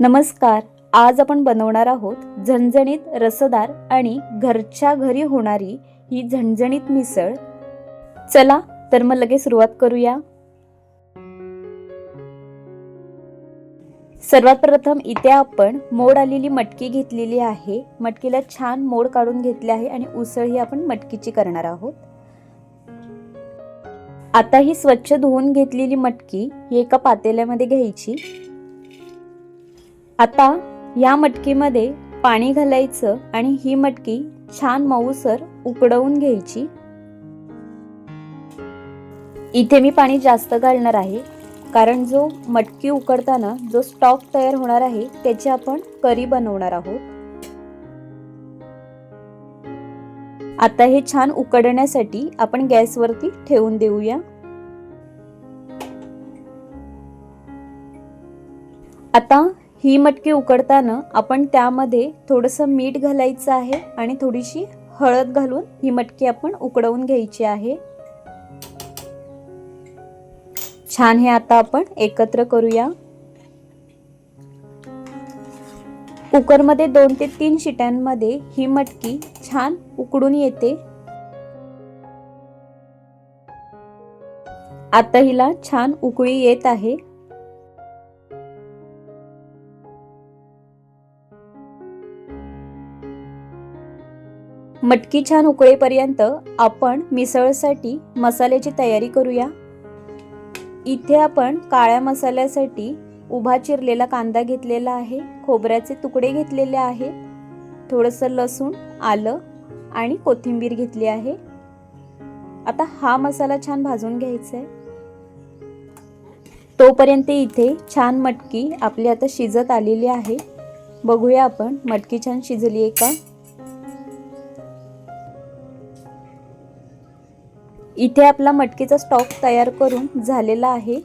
नमस्कार आज आपण बनवणार आहोत झणझणीत रसदार आणि घरच्या घरी होणारी ही झणझणीत मिसळ. चला तर मग लगेच सुरुवात करूया. सर्वात प्रथम इथे आपण मोड आलेली मटकी घेतलेली आहे. मटकीला छान मोड काढून घेतले आहे आणि उसळ ही आपण मटकीची करणार आहोत. आता ही स्वच्छ धुवून घेतलेली मटकी ही एका पातेल्यामध्ये घ्यायची. आता या मटकीमध्ये पाणी घालायचं आणि ही मटकी छान मऊसर उकडवून घ्यायची. इथे मी पाणी जास्त घालणार आहे कारण जो मटकी उकडताना जो स्टॉक तयार होणार आहे त्याची आपण करी बनवणार आहोत. आता हे छान उकडण्यासाठी आपण गॅसवरती ठेवून देऊया. आता ही मटकी उकडताना आपण त्यामध्ये थोडंसं मीठ घालायचं आहे आणि थोडीशी हळद घालून ही मटकी आपण उकडवून घ्यायची आहे. छान हे आता आपण एकत्र करूया. कुकरमध्ये दोन ते तीन शिट्यांमध्ये ही मटकी छान उकडून येते. आता हिला छान उकळी येत आहे. मटकी छान उकळेपर्यंत आपण मिसळसाठी मसाल्याची तयारी करूया. इथे आपण काळ्या मसाल्यासाठी उभा चिरलेला कांदा घेतलेला आहे खोबऱ्याचे तुकडे घेतलेले आहेत थोडंसं लसूण आलं आणि कोथिंबीर घेतली आहे. आता हा मसाला छान भाजून घ्यायचा आहे तोपर्यंत इथे छान मटकी आपली आता शिजत आलेली आहे. बघूया आपण मटकी छान शिजली आहे का? इथे आपला मटकीचा स्टॉक तयार करून झालेला आहे.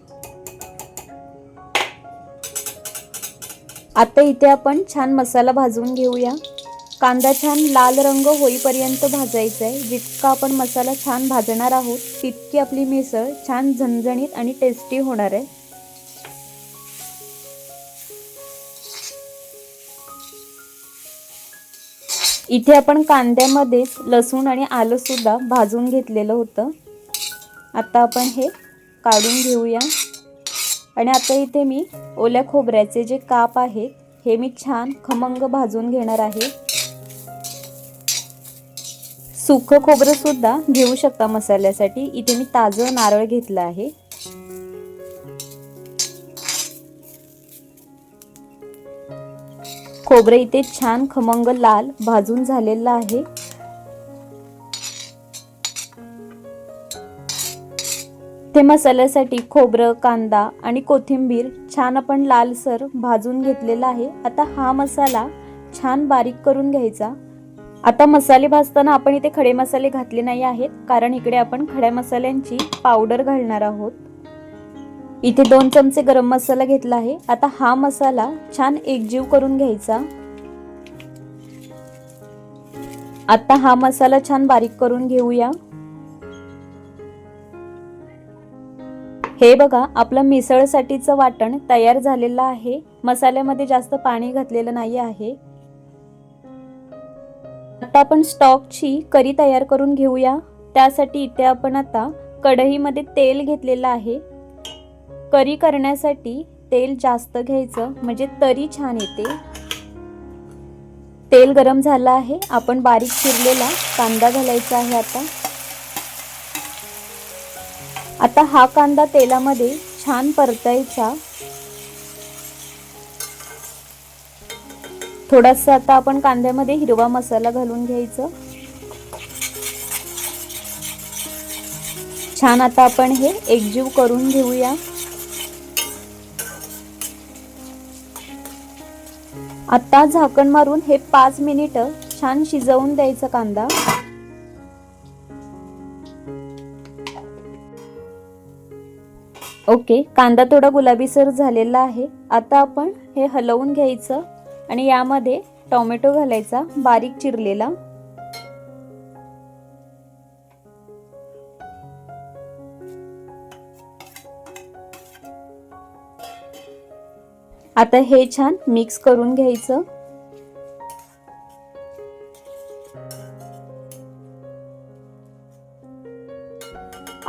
आता इथे आपण छान मसाला भाजून घेऊया. कांदा छान लाल रंग होईपर्यंत भाजायचा आहे. जितका आपण मसाला छान भाजणार आहोत तितकी आपली मिसळ छान झणझणीत आणि टेस्टी होणार आहे. इथे आपण कांद्यामध्येच लसूण आणि आलं सुद्धा भाजून घेतलेलं होतं. आता आपण हे काढून घेऊया. आणि आता इथे मी ओल्या खोबऱ्याचे जे काप आहेत हे मी छान खमंग भाजून घेणार आहे. सुखं खोबरं सुद्धा घेऊ शकता मसाल्यासाठी. इथे मी ताजं नारळ घेतलं आहे. खोबरं इथे छान खमंग लाल भाजून झालेलं आहे. ते मसाल्यासाठी खोबरं कांदा आणि कोथिंबीर छान आपण लालसर भाजून घेतलेला आहे. आता हा मसाला छान बारीक करून घ्यायचा. आता मसाले भाजताना आपण इथे खडे मसाले घातले नाही आहेत कारण इकडे आपण खड्या मसाल्यांची पावडर घालणार आहोत. इथे दोन चमचे गरम मसाला घेतला आहे. आता हा मसाला छान एकजीव करून घ्यायचा. आता हा मसाला छान बारीक करून घेऊया. हे बघा आपलं मिसळसाठीचं वाटण तयार झालेलं आहे. मसाल्यामध्ये जास्त पाणी घातलेलं नाही आहे. आता आपण स्टॉकची करी तयार करून घेऊया. त्यासाठी इथे आपण आता कढईमध्ये तेल घेतलेलं आहे. करी करण्यासाठी तेल जास्त घ्यायचं म्हणजे तरी छान येते. तेल गरम झालं आहे. आपण बारीक चिरलेला कांदा घालायचा आहे आता. आता हा कांदा तेलामध्ये छान परतायचा. थोडासा आता आपण कांद्यामध्ये हिरवा मसाला घालून घ्यायचं. छान आता आपण हे एकजीव करून घेऊया. आता झाकण मारून हे पाच मिनिट छान शिजवून द्यायचा कांदा. ओके कांदा थोडा गुलाबीसर झालेला आहे. आता आपण हे हलवून घ्यायचं आणि यामध्ये टोमॅटो घालायचा बारीक चिरलेला. आता हे छान मिक्स करून घ्यायचं.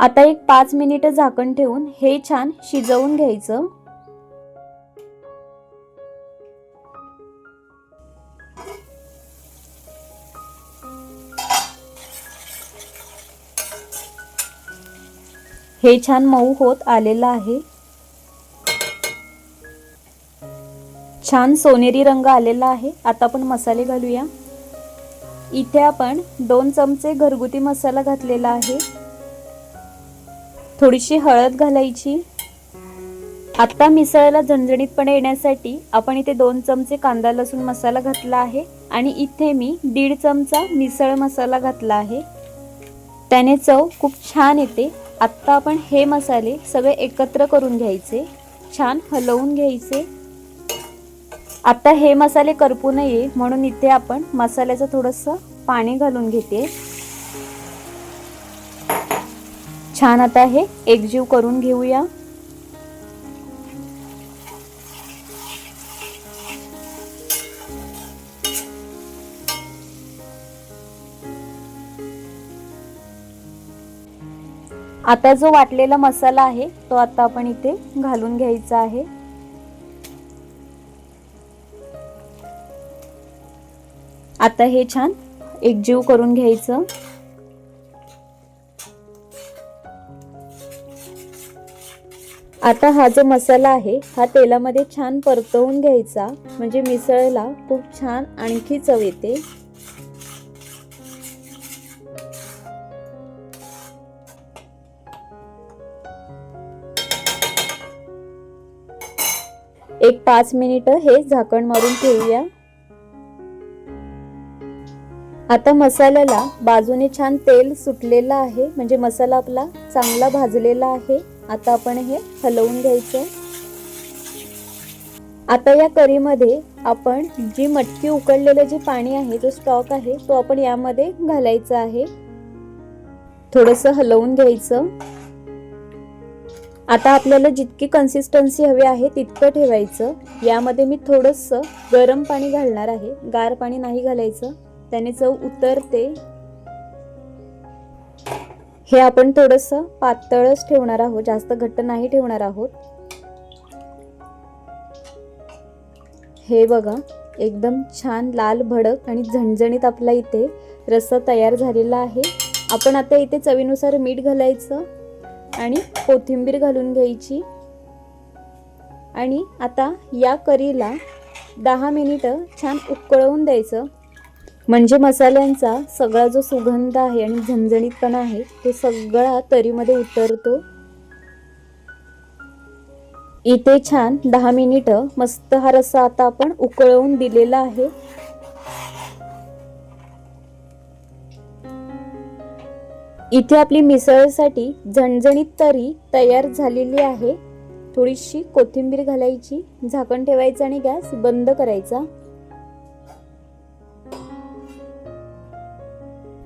आता एक पाच मिनिटं झाकण ठेवून हे छान शिजवून घ्यायचं. हे छान मऊ होत आलेलं आहे. छान सोनेरी रंग आलेला आहे. आता आपण मसाले घालूया. इथे आपण दोन चमचे घरगुती मसाला घातलेला आहे. थोडीशी हळद घालायची. आत्ता मिसळायला झणझणीतपणे येण्यासाठी आपण इथे दोन चमचे कांदा लसूण मसाला घातला आहे आणि इथे मी दीड चमचा मिसळ मसाला घातला आहे. त्याने चव खूप छान येते. आत्ता आपण हे मसाले सगळे एकत्र करून घ्यायचे. छान हलवून घ्यायचे. आत्ता हे मसाले करपू नये म्हणून इथे आपण मसाल्याचं थोडंसं पाणी घालून घेते. छान आता हे एकजीव करून घेऊया. आता जो वाटलेला मसाला आहे तो आता आपण इथे घालून घ्यायचा आहे. आता हे छान एकजीव करून घ्यायचं. आता हा जो मसाला आहे हा तेलामध्ये छान परतवून घ्यायचा. म्हणजे मिसळला खूप छान आणखी चव येते. एक पाच मिनिटं हे झाकण मारून ठेवूया. आता मसाल्याला बाजूने छान तेल सुटलेलं आहे. म्हणजे मसाला आपला चांगला भाजलेला आहे. आता आपण हे हलवून घ्यायचं. आता या करीमध्ये आपण जी मटकी उकडलेलं जे पाणी आहे जो स्टॉक आहे तो आपण यामध्ये घालायचा आहे. थोडंसं हलवून घ्यायचं. आता आपल्याला जितकी कन्सिस्टन्सी हवी आहे तितकं ठेवायचं. यामध्ये मी थोडंसं गरम पाणी घालणार आहे. गार पाणी नाही घालायचं. त्याने चव उतरते. हे आपण थोडस पातळच ठेवणार आहोत जास्त घट्ट नाही ठेवणार आहोत. हे बघा एकदम छान लाल भडक आणि झणझणीत आपला इथे रस्सा तयार झालेला आहे. आपण आता इथे चवीनुसार मीठ घालायचं आणि कोथिंबीर घालून घ्यायची. आणि आता या करीला दहा मिनिटं छान उकळवून द्यायचं. म्हणजे मसाल्यांचा सगळा जो सुगंध आहे आणि झणझणीतपणा आहे तो सगळा तरीमध्ये उतरतो. इथे छान दहा मिनिटं मस्त हा रस्सा आता आपण उकळवून दिलेला आहे. इथे आपली मिसळसाठी झणझणीत तरी तयार झालेली आहे. थोडीशी कोथिंबीर घालायची झाकण ठेवायचं आणि गॅस बंद करायचा.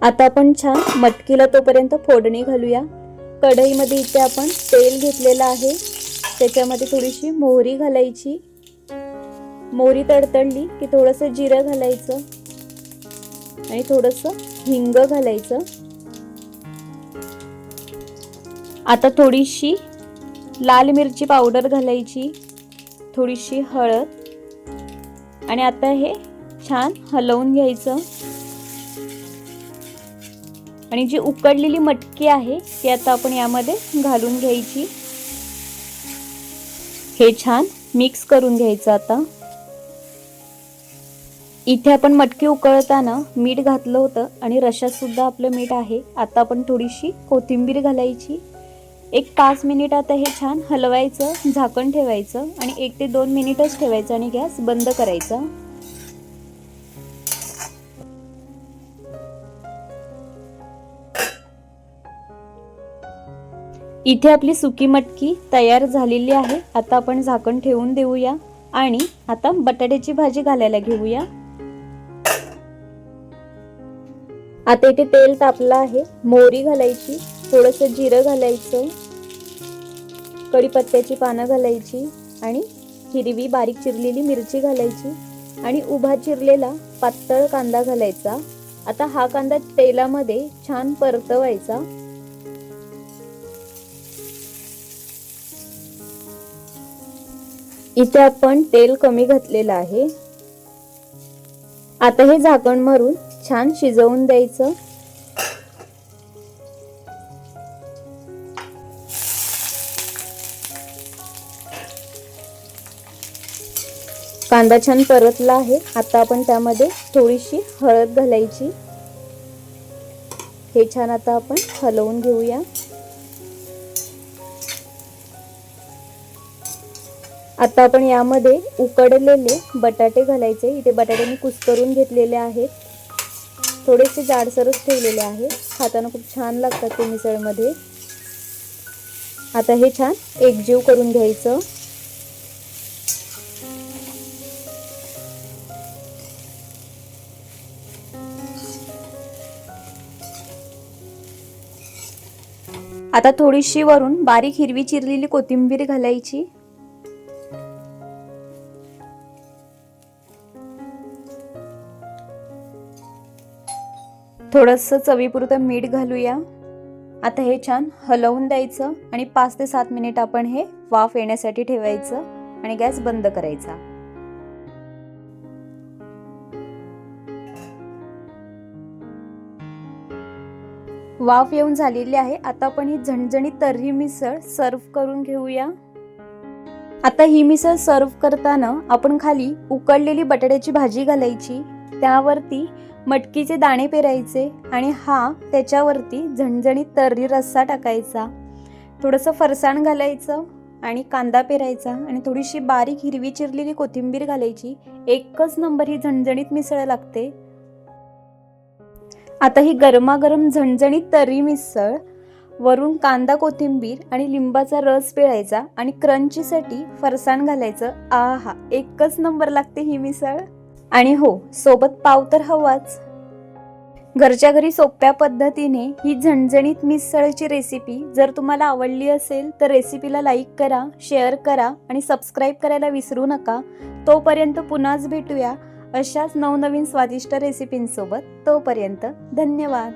आता आपण छान मटकीला तोपर्यंत फोडणी घालूया. कढईमध्ये इथे आपण तेल घेतलेलं आहे. त्याच्यामध्ये थोडीशी मोहरी घालायची. मोहरी तडतडली की थोडंसं जिरं घालायचं. आणि थोडंसं हिंग घालायचं. आता थोडीशी लाल मिरची पावडर घालायची. थोडीशी हळद. आणि आता हे छान हलवून घ्यायचं. आणि जी उकडलेली मटकी आहे ती आता आपण यामध्ये घालून घ्यायची. हे छान मिक्स करून घ्यायचं आता. इथे आपण मटकी उकळताना मीठ घातलं होतं आणि रशात सुद्धा आपलं मीठ आहे. आता आपण थोडीशी कोथिंबीर घालायची. एक पाच मिनिट आता हे छान हलवायचं झाकण ठेवायचं आणि एक ते दोन मिनिटच ठेवायचं आणि गॅस बंद करायचा. इथे आपली सुकी मटकी तयार झालेली आहे. आता आपण झाकण ठेवून देऊया आणि आता बटाट्याची भाजी घालायला घेऊया. आता इथे तेल तापलं आहे. मोहरी घालायची थोडस जिरं घालायचं कढीपत्त्याची पानं घालायची आणि हिरवी बारीक चिरलेली मिरची घालायची आणि उभा चिरलेला पातळ कांदा घालायचा. आता हा कांदा तेलामध्ये छान परतवायचा. इथे आपण तेल कमी घातलेलं आहे. आता हे झाकण मारून छान शिजवून द्यायचं. कांदा छान परतला आहे. आता आपण त्यामध्ये थोडीशी हळद घालायची. हे छान आता आपण हलवून घेऊया. आता आपण यामध्ये उकडलेले बटाटे घालायचे. इथे बटाटे मी कुस्करून घेतलेले आहेत. थोडेसे जाडसरच ठेवलेले आहेत. खाताना खूप छान लागतात ते मिसळमध्ये. आता हे छान एकजीव करून घ्यायचं. आता थोडीशी वरून बारीक हिरवी चिरलेली कोथिंबीर घालायची. थोडंसं चवीपुरतं मीठ घालूया. आता हे छान हलवून द्यायचं आणि पाच ते सात मिनिट आपण हे वाफ येण्यासाठी ठेवायचं आणि गॅस बंद करायचा. वाफ येऊन झालेली आहे. आता आपण ही झणझणीत तर्री मिसळ सर्व करून घेऊया. आता ही मिसळ सर्व करताना आपण खाली उकडलेली बटाट्याची भाजी घालायची. त्यावरती मटकीचे दाणे पेरायचे आणि हा त्याच्यावरती झणझणीत तर्री रस्सा टाकायचा. थोडंसं फरसाण घालायचं आणि कांदा पेरायचा आणि थोडीशी बारीक हिरवी चिरलेली कोथिंबीर घालायची. एकच नंबर ही झणझणीत मिसळ लागते. आता ही गरमागरम झणझणीत तर्री मिसळ वरून कांदा कोथिंबीर आणि लिंबाचा रस पिळायचा आणि क्रंचीसाठी फरसाण घालायचं. आहा एकच नंबर लागते ही मिसळ. आणि हो सोबत पाव तर हवाच. घरच्या घरी सोप्या पद्धतीने ही झणझणीत मिसळची रेसिपी जर तुम्हाला आवडली असेल तर रेसिपीला लाईक करा शेअर करा आणि सबस्क्राईब करायला विसरू नका. तोपर्यंत पुन्हाच भेटूया अशाच नवनवीन स्वादिष्ट रेसिपींसोबत तोपर्यंत धन्यवाद.